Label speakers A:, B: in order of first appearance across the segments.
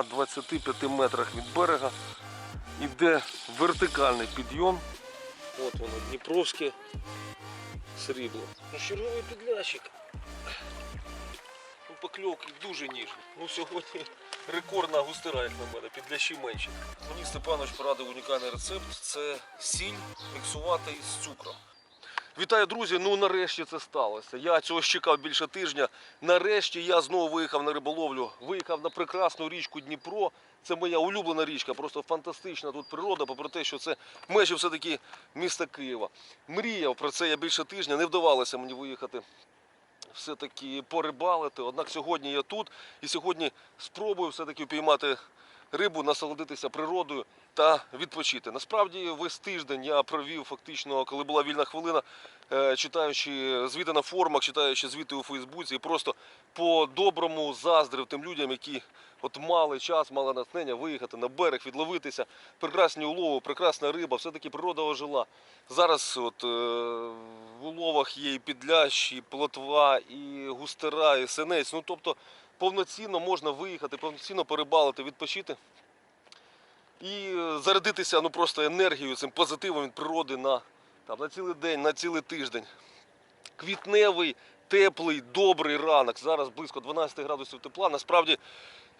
A: на 25 метрах від берега. Іде вертикальний підйом. От воно, Дніпровське срібло. Ну, черговий підлящик. Ну, покльовки дуже ніжні. Ну, сьогодні рекордна густира, як на мене, підлящі менші. Мені Степанович порадив унікальний рецепт. Це сіль міксувати із цукром. Вітаю, друзі! Ну нарешті це сталося. Я цього чекав більше тижня. Нарешті я знову виїхав на риболовлю. Виїхав на прекрасну річку Дніпро. Це моя улюблена річка, просто фантастична тут природа, попри те, що це межі все-таки міста Києва. Мріяв про це я більше тижня, не вдавалося мені виїхати все-таки порибалити. Однак сьогодні я тут і сьогодні спробую все-таки піймати рибу, насолодитися природою та відпочити. Насправді весь тиждень я провів фактично, коли була вільна хвилина, е, читаючи звіти на форумах, читаючи звіти у Фейсбуці, і просто по-доброму заздрив тим людям, які от мали час, мали натхнення виїхати на берег, відловитися. Прекрасні улови, прекрасна риба, все-таки природа ожила. Зараз от, е, в уловах є і підлящ, і плотва, і густера, і синець. Ну, тобто повноцінно можна виїхати, повноцінно порибалити, відпочити і е, зарядитися ну, просто енергією, цим позитивом від природи на, там, на цілий день, на цілий тиждень. Квітневий, теплий, добрий ранок. Зараз близько 12 градусів тепла. Насправді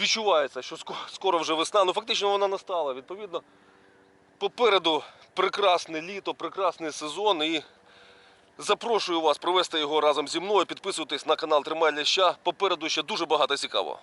A: відчувається, що скоро вже весна. Ну фактично вона настала. Відповідно, попереду прекрасне літо, прекрасний сезон. І запрошую вас провести його разом зі мною. Підписуйтесь на канал Тримай Ляща. Попереду ще дуже багато цікавого.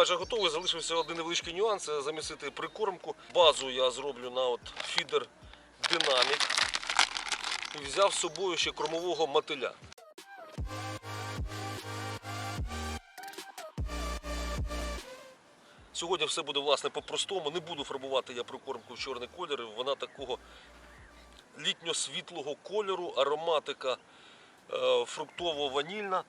A: Майже готовий. Залишився один невеличкий нюанс це замісити прикормку. Базу я зроблю на от фідер динамік. І взяв з собою ще кормового мотиля. Сьогодні все буде власне по-простому. Не буду фарбувати я прикормку в чорний колір. Вона такого літньо-світлого кольору, ароматика е, фруктово-ванільна.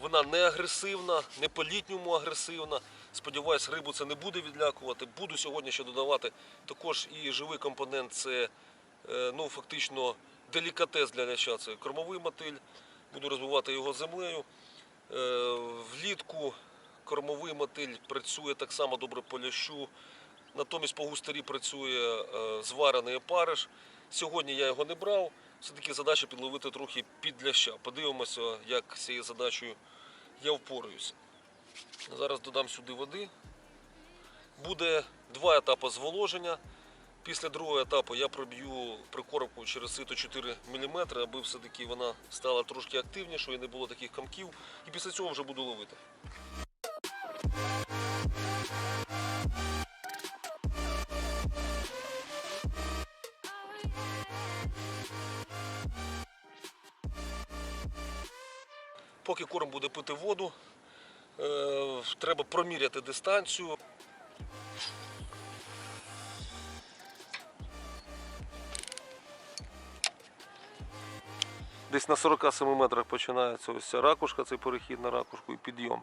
A: Вона не агресивна, не по-літньому агресивна. Сподіваюсь, рибу це не буде відлякувати. Буду сьогодні ще додавати також і живий компонент це е, ну, фактично делікатес для ляща. Це кормовий мотиль. Буду розвивати його землею. Е, Влітку кормовий мотиль працює так само добре по лящу. Натомість по густарі працює е, зварений опариш. Сьогодні я його не брав. Все-таки задача підловити трохи під ляща. Подивимося, як з цією задачею я впораюся. Зараз додам сюди води. Буде два етапи зволоження. Після другого етапу я проб'ю прикормку через сито 4 мм, аби все-таки вона стала трошки активнішою і не було таких камків. І після цього вже буду ловити. Поки корм буде пити воду, е, треба проміряти дистанцію. Десь на 47 метрах починається ось ця ракушка, цей перехід на ракушку і підйом.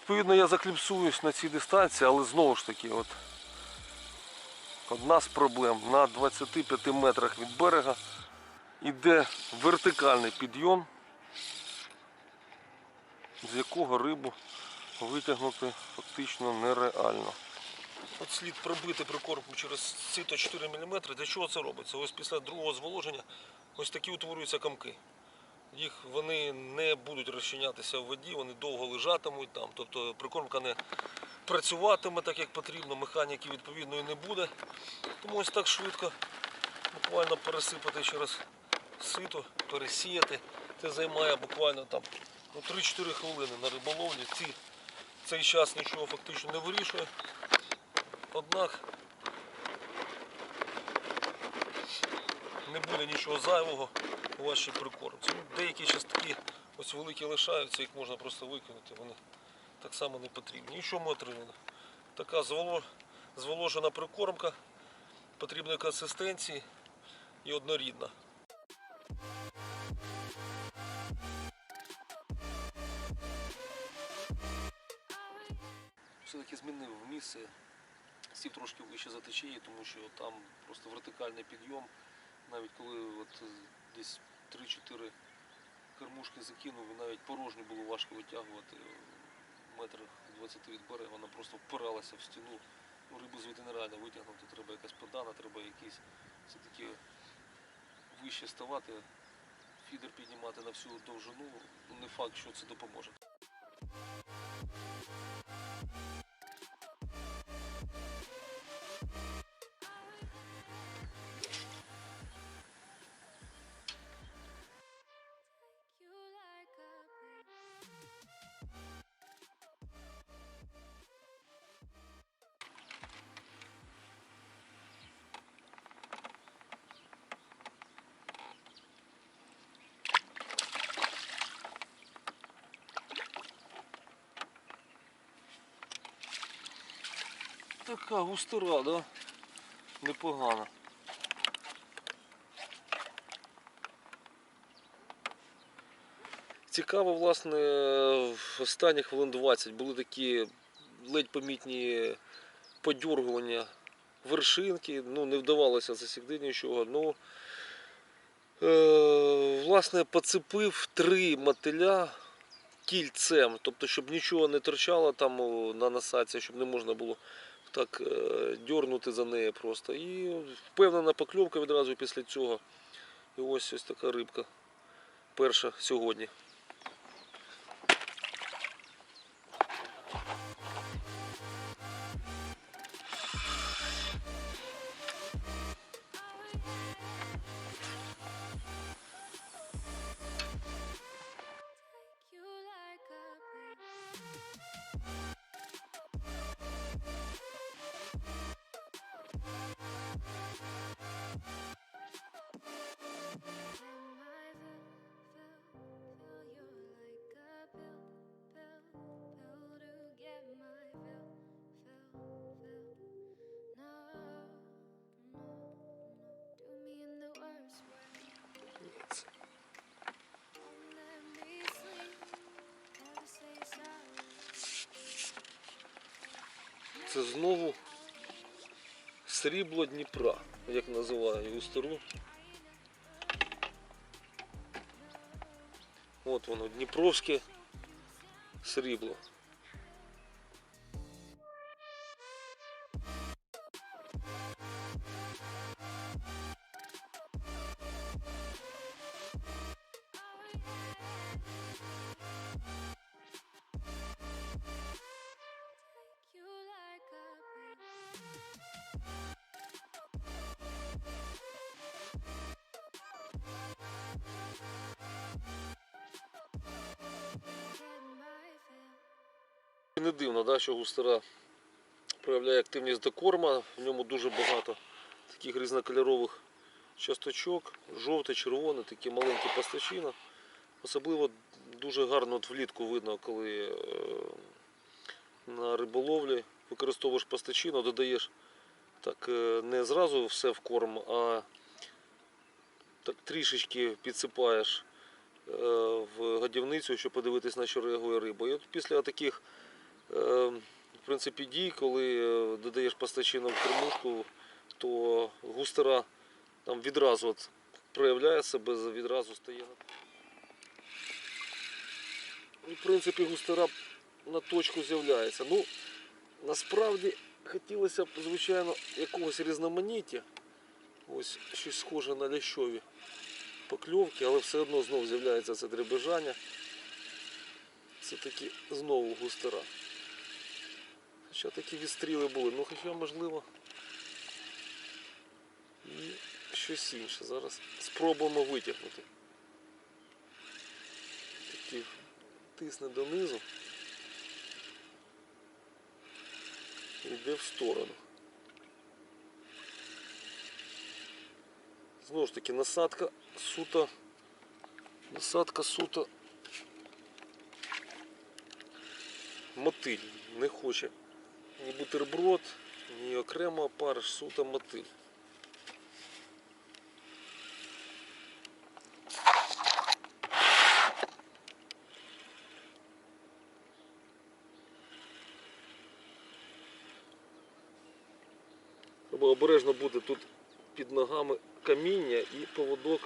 A: Відповідно, я закліпсуюсь на цій дистанції, але знову ж таки, от одна з проблем на 25 метрах від берега йде вертикальний підйом, з якого рибу витягнути фактично нереально. От слід пробити прикормку через сито 4 мм. Для чого це робиться? Ось після другого зволоження ось такі утворюються камки. Їх вони не будуть розчинятися в воді, вони довго лежатимуть там. Тобто прикормка не працюватиме так, як потрібно, механіки відповідної не буде. Тому ось так швидко буквально пересипати через сито, пересіяти. Це займає буквально там ну, 3-4 хвилини на риболовлі. Ці, цей час нічого фактично не вирішує. Однак не буде нічого зайвого у вашій прикормці. Ну, деякі частки ось великі лишаються, їх можна просто викинути, вони так само не потрібні. І що ми отримали? Така зволожена прикормка. потрібної консистенції і однорідна. Все-таки змінив місце, сів трошки вище за течії, тому що там просто вертикальний підйом. Навіть коли от десь 3-4 кормушки закинув, навіть порожню було важко витягувати. Метрах 20 від берега вона просто впиралася в стіну. Ну, рибу звідти нереально витягнути, треба якась подана, треба якийсь все-таки вище ставати, фідер піднімати на всю довжину. Ну, не факт, що це допоможе. Така густора, да? Непогана. Цікаво, власне, в останніх хвилин 20 були такі ледь помітні подьоргування вершинки. Ну, не вдавалося засікти нічого. Ну, е, власне, поцепив три мотиля кільцем, тобто, щоб нічого не торчало там на насадці, щоб не можна було так е, дьорнути за неї просто. І впевнена покльовка відразу після цього. І ось ось така рибка. Перша сьогодні. Це знову срібло Дніпра, як називаю його стару. От воно, Дніпровське срібло. Не дивно, да, що густера проявляє активність до корма. В ньому дуже багато таких різнокольорових часточок, жовте, червоне, такі маленькі пастачина. Особливо дуже гарно от влітку видно, коли е, на риболовлі використовуєш пастачину, додаєш так е, не зразу все в корм, а так трішечки підсипаєш е, в годівницю, щоб подивитись, на що реагує риба. І от після таких в принципі, дій, коли е, додаєш пастачину в кормушку, то густера там відразу от проявляє себе, відразу стає. І, в принципі, густера на точку з'являється. Ну, насправді хотілося б, звичайно, якогось різноманіття. Ось щось схоже на лящові покльовки, але все одно знову з'являється це дребежання. Це таки знову густера. Хоча такі відстріли були, ну хоча можливо і щось інше. Зараз спробуємо витягнути. Такий тисне донизу. Йде в сторону. Знову ж таки насадка суто. Насадка суто. Мотиль не хоче ні бутерброд, ні окремо опариш, сута мотиль. Треба обережно буде тут під ногами каміння і поводок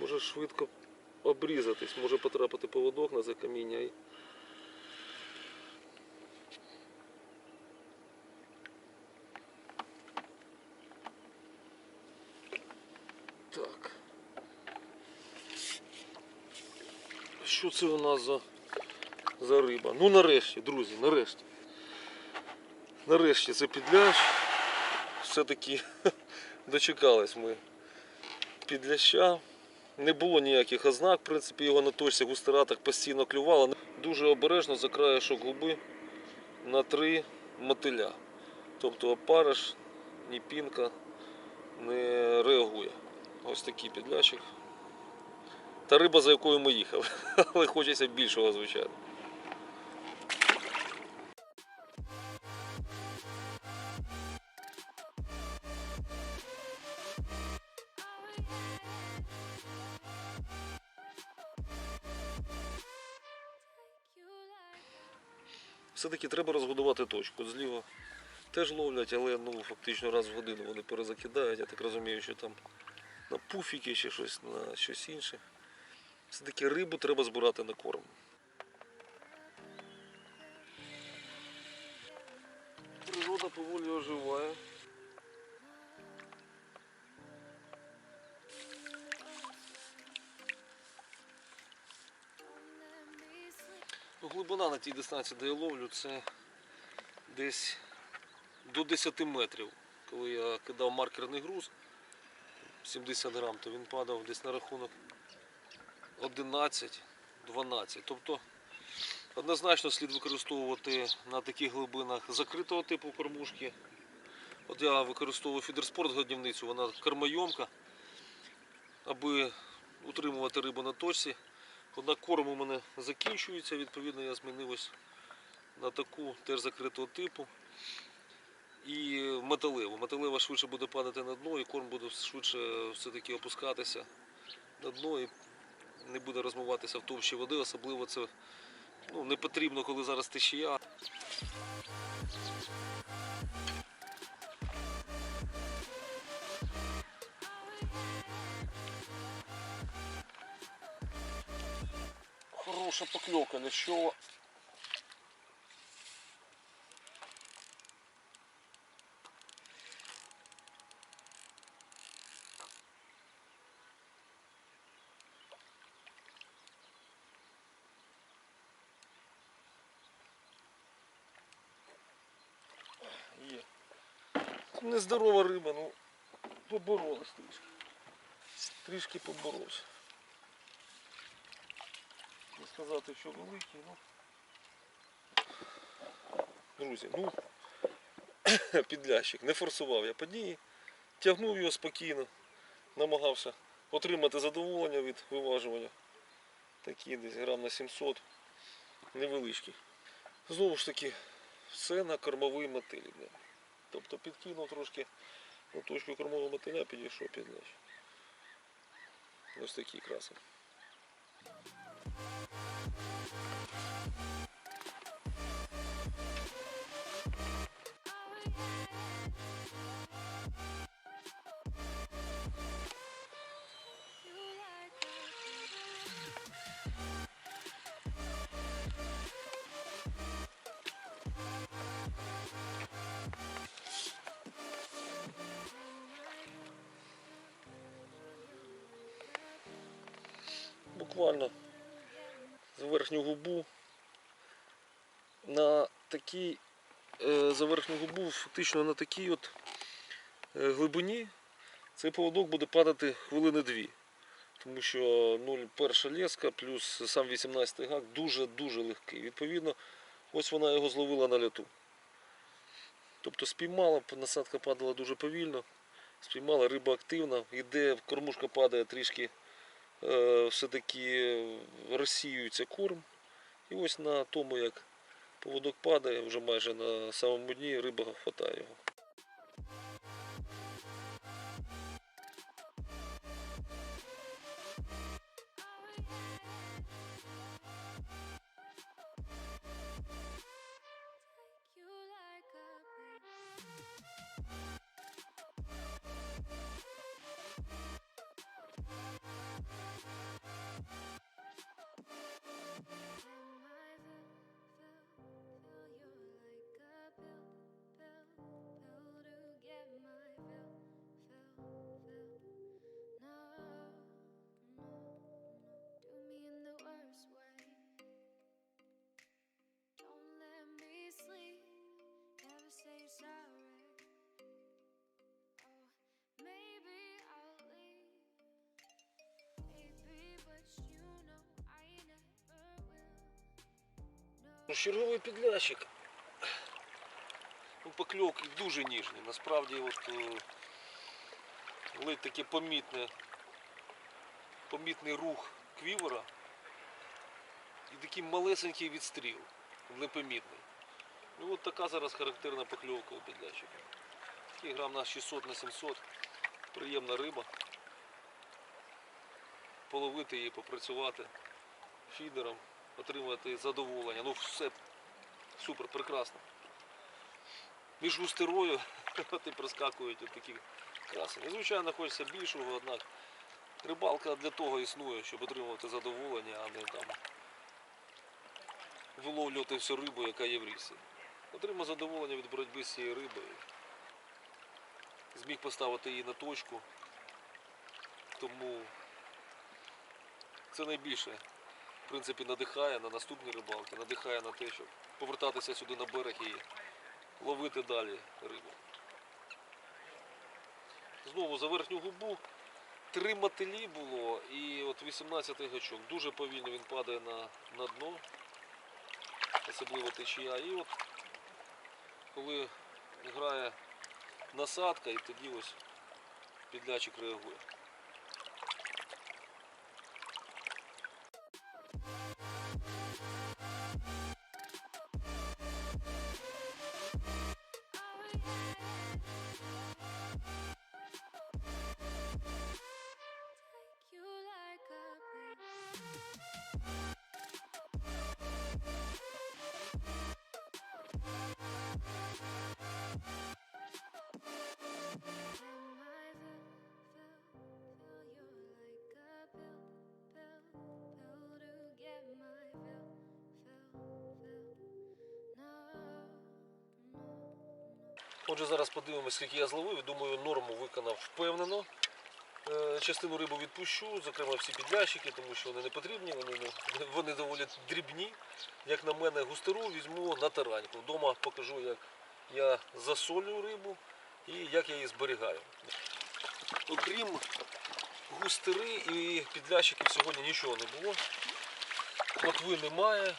A: може швидко обрізатись, може потрапити поводок на закаміння. каміння. Це у нас за, за риба? Ну нарешті, друзі, нарешті. Нарешті це підлящ. Все-таки дочекались ми підляща. Не було ніяких ознак, в принципі, його на точці густера так постійно клювало. Дуже обережно за краєшок губи на три мотиля. Тобто опариш, ні пінка не реагує. Ось такий підлящик. Та риба, за якою ми їхали. Але хочеться більшого, звичайно. Все-таки треба розгодувати точку. Зліва теж ловлять, але ну, фактично раз в годину вони перезакидають. Я так розумію, що там на пуфіки чи щось на щось інше. Все-таки рибу треба збирати на корм. Природа поволі оживає. Ну, глибина на тій дистанції, де я ловлю, це десь до 10 метрів. Коли я кидав маркерний груз 70 грам, то він падав десь на рахунок 11-12. Тобто однозначно слід використовувати на таких глибинах закритого типу кормушки. От я використовую фідерспорт годівницю, вона кормойомка, аби утримувати рибу на точці. Однак корм у мене закінчується, відповідно я змінив на таку теж закритого типу. І металеву. Металева швидше буде падати на дно, і корм буде швидше все-таки опускатися на дно і не буде розмиватися в товщі води, особливо це ну, не потрібно, коли зараз течія. Хороша покльовка для Є. Нездорова риба, ну поборолась трішки. Трішки поборовся. Не сказати, що великий, ну. Друзі, ну підлящик, не форсував я події, тягнув його спокійно, намагався отримати задоволення від виважування. Такі десь грам на 700, невеличкі. Знову ж таки, все на кормовий мотиль. Тобто підкинув трошки ну, точку кормового мотиля, підійшов підлящ. Ось такі красень. Буквально за верхню губу на такій е, за верхню губу, фактично на такій от е, глибині цей поводок буде падати хвилини дві. Тому що 0,1 леска плюс сам 18 гак дуже-дуже легкий. Відповідно, ось вона його зловила на льоту. Тобто спіймала, насадка падала дуже повільно, спіймала, риба активна, іде, кормушка падає трішки все-таки розсіюється корм. І ось на тому, як поводок падає, вже майже на самому дні риба хватає його. Черговий підлящик. Ну, покльовки дуже ніжні. Насправді от, е, ледь таке помітне, помітний рух квівера і такий малесенький відстріл, непомітний. Ну от така зараз характерна покльовка у підлящика. Такий грам на 600 на 700. Приємна риба. Половити її, попрацювати фідером, отримати задоволення. Ну все супер, прекрасно. Між густерою от і проскакують от такі красені. Звичайно, хочеться більшого, однак рибалка для того існує, щоб отримувати задоволення, а не там виловлювати всю рибу, яка є в річці. Отримав задоволення від боротьби з цією рибою. Зміг поставити її на точку. Тому це найбільше в принципі надихає на наступні рибалки, надихає на те, щоб повертатися сюди на берег і ловити далі рибу. Знову за верхню губу три мотилі було і от 18 гачок. Дуже повільно він падає на, на дно, особливо течія. І от коли грає насадка, і тоді ось підлячик реагує. Отже, зараз подивимось, скільки я зловив. Думаю, норму виконав впевнено. Е, Частину рибу відпущу, зокрема всі підлящики, тому що вони не потрібні, вони, вони доволі дрібні. Як на мене, густеру візьму на тараньку. Вдома покажу, як я засолюю рибу і як я її зберігаю. Окрім густери і підлящиків сьогодні нічого не було. Плотви немає.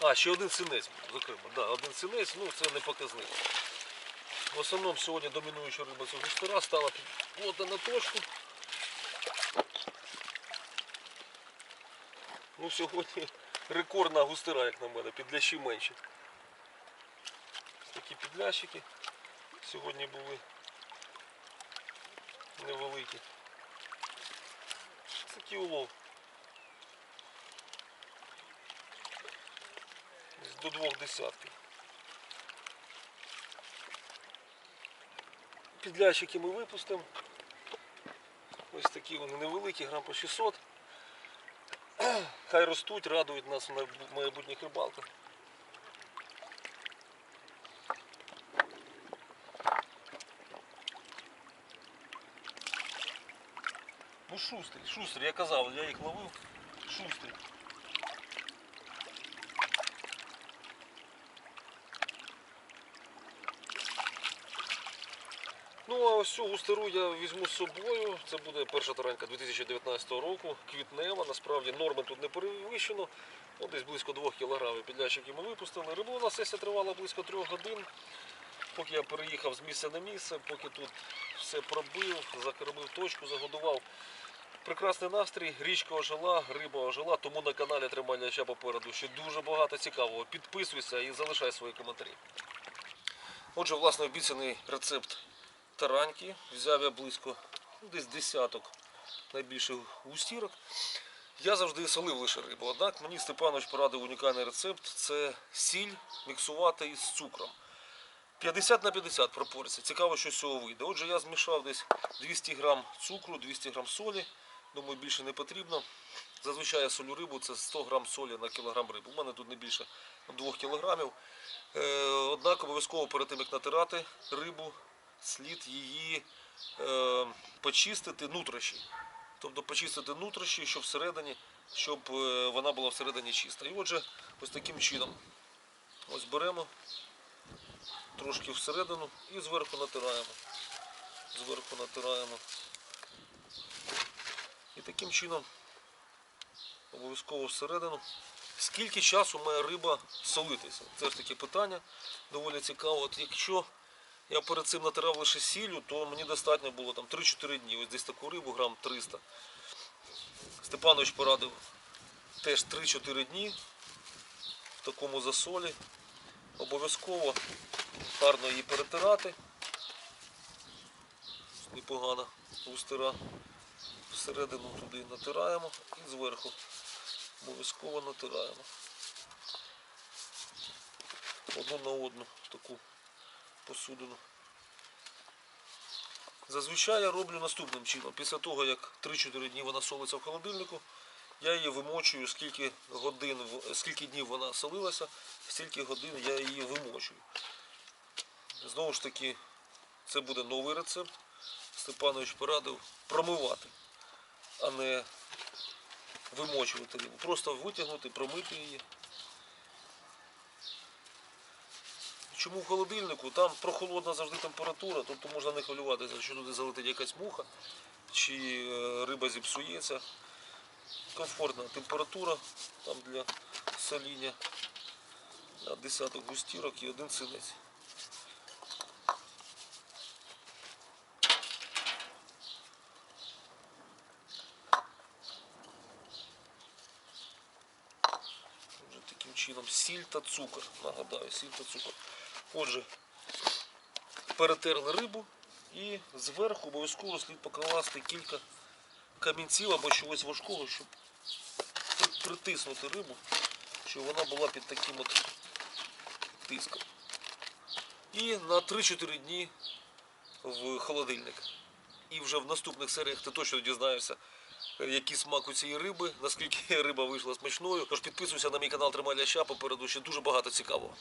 A: А, ще один синець, зокрема. Да, один синець, ну це не показник. В основному сьогодні домінуюча риба це густера стала плотно на точку. Ну сьогодні рекордна густера, як на мене, підлящі менші. Ось Такі підлящики сьогодні були невеликі. Ось Такий улов. До двох десятків. Підлящики ми випустимо. Ось такі вони невеликі, грам по 600. Хай ростуть, радують нас на майбутніх рибалках. Ну шустрі, шустрі, я казав, я їх ловив. Шустрі. Ну а ось цю густеру я візьму з собою. Це буде перша таранька 2019 року, квітнева. Насправді норми тут не перевищено. Ну, десь близько 2 кг підлящиків ми випустили. Риболовна сесія тривала близько 3 годин. Поки я переїхав з місця на місце, поки тут все пробив, закормив точку, загодував. Прекрасний настрій, річка ожила, риба ожила, тому на каналі Тримай Ляща попереду ще дуже багато цікавого. Підписуйся і залишай свої коментарі. Отже, власне, обіцяний рецепт тараньки. Взяв я близько десь десяток найбільших густірок. Я завжди солив лише рибу. Однак мені Степанович порадив унікальний рецепт це сіль міксувати із цукром. 50 на 50 пропорцій. Цікаво, що з цього вийде. Отже, я змішав десь 200 грам цукру, 200 грам солі. Думаю, більше не потрібно. Зазвичай я солю рибу, це 100 грам солі на кілограм риби. У мене тут не більше 2 кілограмів. Е, однак обов'язково перед тим, як натирати рибу, слід її е, почистити нутрощі. Тобто почистити нутрощі, щоб всередині, щоб е, вона була всередині чиста. І отже, ось таким чином. Ось беремо трошки всередину і зверху натираємо. Зверху натираємо. І таким чином обов'язково всередину Скільки часу має риба солитися? Це ж таке питання доволі цікаво. От якщо я перед цим натирав лише сіллю, то мені достатньо було там 3-4 дні. Ось десь таку рибу, грам 300. Степанович порадив теж 3-4 дні в такому засолі. Обов'язково гарно її перетирати. Непогана густира. Всередину туди натираємо і зверху обов'язково натираємо. Одну на одну таку посудину. Зазвичай я роблю наступним чином. Після того, як 3-4 дні вона солиться в холодильнику, я її вимочую, скільки годин, скільки днів вона солилася, стільки годин я її вимочую. Знову ж таки, це буде новий рецепт. Степанович порадив промивати, а не вимочувати. Просто витягнути, промити її. Чому в холодильнику? Там прохолодна завжди температура, тобто можна не хвилюватися, що туди залетить якась муха, чи е, риба зіпсується. Комфортна температура там для соління. На десяток густірок і один синець. Таким чином сіль та цукор. Нагадаю, сіль та цукор. Отже, перетерли рибу і зверху обов'язково слід покласти кілька камінців або чогось важкого, щоб притиснути рибу, щоб вона була під таким от тиском. І на 3-4 дні в холодильник. І вже в наступних серіях ти точно дізнаєшся, який смак у цієї риби, наскільки риба вийшла смачною. Тож підписуйся на мій канал Тримай Ляща, попереду ще дуже багато цікавого.